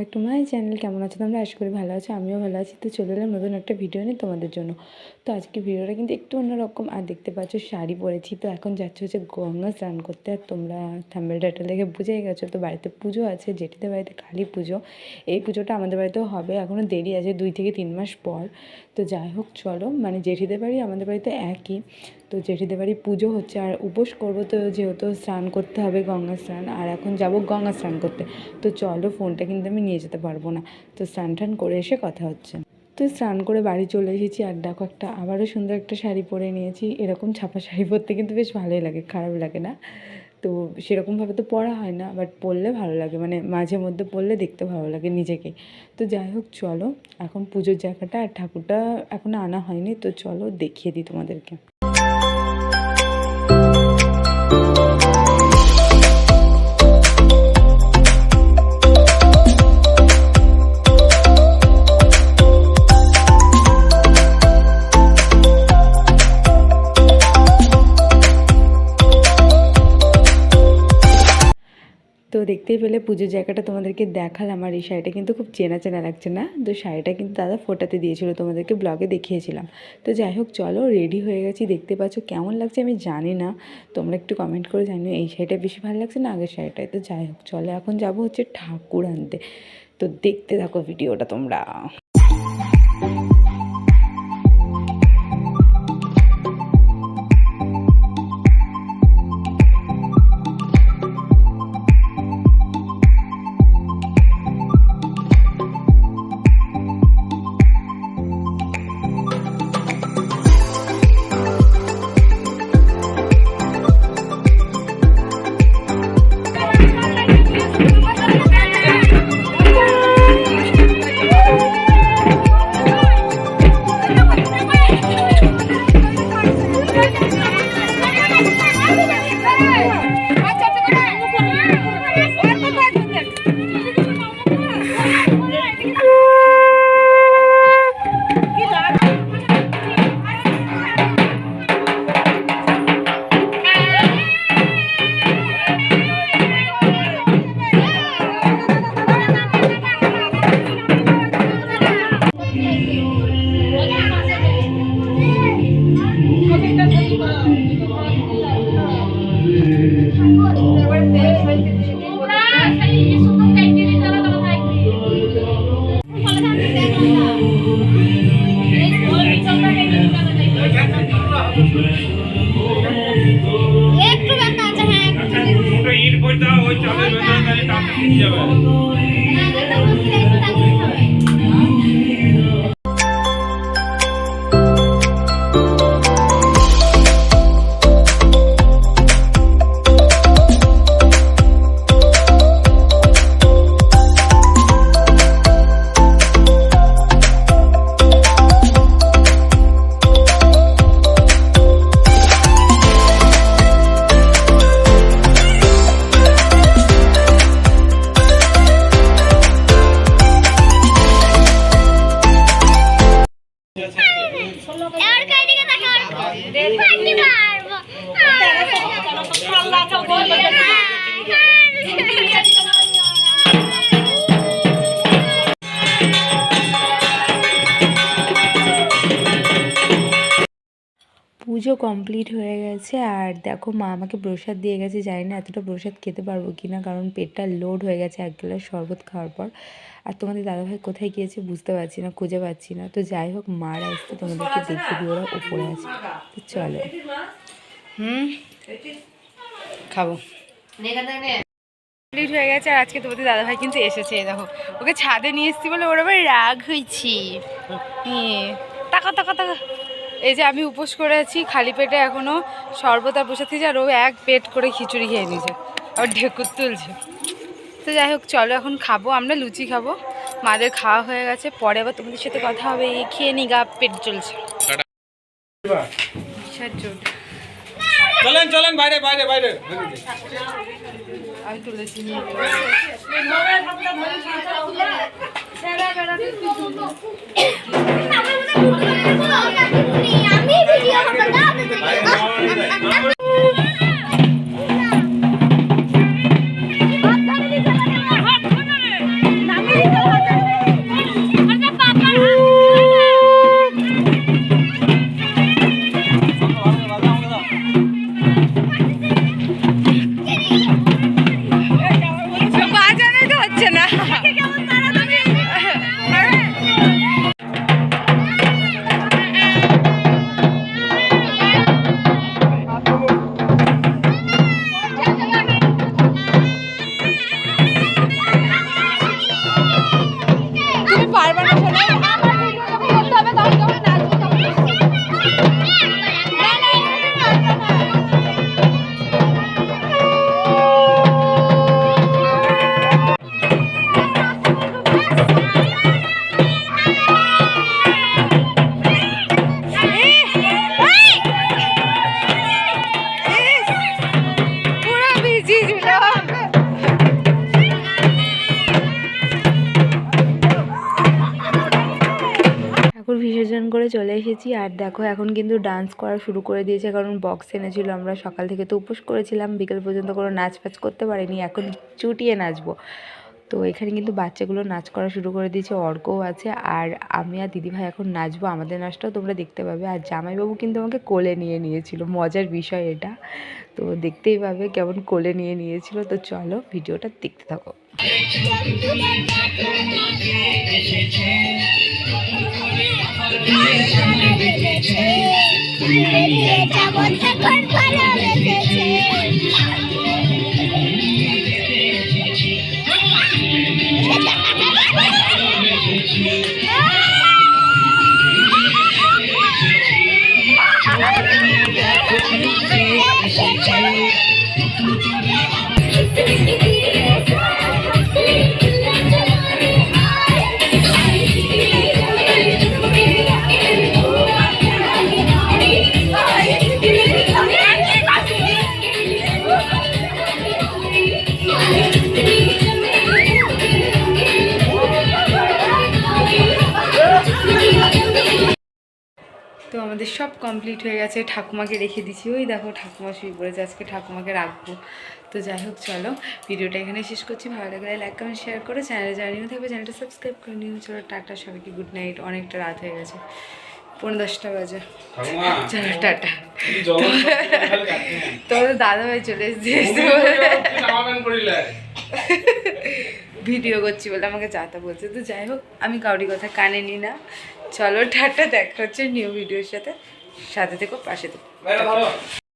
Back to my channel কেমন আছো তোমরা? আশা করি ভালো আছো, আমিও ভালো আছি। তো চলে এলাম নতুন একটা ভিডিও নিয়ে তোমাদের জন্য। তো আজকে ভিডিওটা কিন্তু একটু অন্যরকম। আর দেখতে পাচ্ছ, শাড়ি পরেছি তো এখন যাচ্ছে হচ্ছে গঙ্গা স্নান করতে। আর তোমরা থাম্বেল টাইটেল দেখে বুঝেই গেছো, তো বাড়িতে পুজো আছে জেঠিদের বাড়িতে কালী পুজো। এই পুজোটা আমাদের বাড়িতেও হবে এখনও দেরি আছে দুই থেকে তিন মাস পর। তো যাই হোক, চলো মানে জেঠিদের বাড়ি আমাদের বাড়িতে একই। তো জেঠিদের বাড়ি পুজো হচ্ছে, আর উপোস করব তো যেহেতু স্নান করতে হবে গঙ্গা স্নান, আর এখন যাব গঙ্গা স্নান করতে। তো চলো, ফোনটা কিন্তু আমি নিয়ে যেতে পারব না। তো স্নান টান করে এসে কথা হচ্ছে। তো স্নান করে বাড়ি চলে এসেছি আর দেখো একটা আবারও সুন্দর একটা শাড়ি পরে নিয়েছি। এরকম ছাপা শাড়ি পরতে কিন্তু বেশ ভালোই লাগে, খারাপ লাগে না? তো সেরকমভাবে তো পরা হয় না বাট পরলে ভালো লাগে মানে মাঝে মধ্যে পরলে দেখতে ভালো লাগে নিজেকে। তো যাই হোক, চলো, এখন পুজোর জায়গাটা আর ঠাকুরটা এখনও আনা হয়নি, তো চলো দেখিয়ে দিই তোমাদেরকে। দেখতেই পেলে পুজোর জায়গাটা তোমাদেরকে দেখালাম আর এই শাড়িটা কিন্তু খুব চেনা চেনা লাগছে না? তো শাড়িটা কিন্তু দাদা ফোটাতে দিয়েছিল, তোমাদেরকে ব্লগে দেখিয়েছিলাম। তো যাই হোক, চলো রেডি হয়ে গেছি, দেখতে পাচ্ছ কেমন লাগছে আমি জানি না। তোমরা একটু কমেন্ট করে জানিও, এই শাড়িটা বেশি ভালো লাগছে না আগের শাড়িটায়? তো যাই হোক, চলো এখন যাব হচ্ছে ঠাকুর আনতে। তো দেখতে থাকো ভিডিওটা তোমরা। Hola, ¿cómo estás? ¿Cómo estás? ¿Cómo estás? ¿Cómo estás? পুজো কমপ্লিট হয়ে গেছে, আর দেখো মা আমাকে প্রসাদ দিয়ে গেছে। জানি না এতটা প্রসাদ খেতে পারব কি না কারণ পেটটা লোড হয়ে গেছে এক গ্লাস শরবত খাওয়ার পর। আর তোমাদের দাদাভাই কোথায় গিয়েছে বুঝতে পারছি না খুঁজে পাচ্ছি না। তো যাই হোক মারা আসতে তোমাদেরকে দেখিয়ে দিয়ে ওরা উপরে আছে। তো চলো। হুম? খাব। কমপ্লিট হয়ে গেছে আর আজকে তোমাদের দাদাভাই কিন্তু এসেছে দেখো। ওকে ছাদে নিয়ে এসেছি বলে ওর আবার রাগ হয়েছি। নিয়ে। তাকা তাকা তাকা। এই যে আমি উপোস করে আছি খালি পেটে এখনও শরবত আর বসে থেকে আর ও এক পেট করে খিচুড়ি খেয়ে নিয়েছে। আবার ঢেকুর তুলছে। তো যাই হোক চলো এখন খাব আমরা লুচি খাব। মাদের খাওয়া হয়ে গেছে পরে আবার তোমাদের সাথে কথা হবে। এই খেয়ে নি গা পেট চলছে চলেন চলেন বাইরে বাইরে বাইরে। আমি তুলেছি করে চলে এসেছি। আর দেখো, এখন কিন্তু ডান্স করা শুরু করে দিয়েছে। কারণ বক্স এনেছিল। আমরা সকাল থেকে তো উপোস করেছিলাম। বিকেল পর্যন্ত কোনো নাচ ফাচ করতে পারিনি। এখন চুটিয়ে নাচবো। তো এখানে কিন্তু বাচ্চাগুলো নাচ করা শুরু করে দিয়েছে অর্কও আছে আর আমি আর দিদিভাই এখন নাচবো, আমাদের নাচটাও তোমরা দেখতে পাবে। আর জামাইবাবু কিন্তু আমাকে কোলে নিয়ে নিয়েছিল, মজার বিষয় এটা। তো দেখতেই পাবে কেমন কোলে নিয়ে নিয়েছিল। তো চলো ভিডিওটা দেখতে থাকো। তো আমাদের সব কমপ্লিট হয়ে গেছে ঠাকুমাকে রেখে দিছি ওই দেখো ঠাকুমা শুয়ে পড়েছে আজকে ঠাকুমাকে রাখব। তো যাই হোক চলো ভিডিওটা এখানে শেষ করছি। ভালো লাগলে লাইক কমেন্ট শেয়ার করে। চ্যানেলে যারা নিয়ে থাকবে চ্যানেলটা সাবস্ক্রাইব করে নিও। চলো টাটা সবাইকে গুড নাইট অনেকটা রাত হয়ে গেছে। পনেরো দশটা বাজে। চলো টাটা। তোমাদের দাদা ভাই চলে এসেছে। ভিডিও করছি বলে আমাকে যাতা বলছে। তো যাই হোক আমি কাউরি কথা কানে নি না। চলো টাটা দেখা হচ্ছে নিউ ভিডিওর সাথে। সাথে থেকো পাশে থেকো।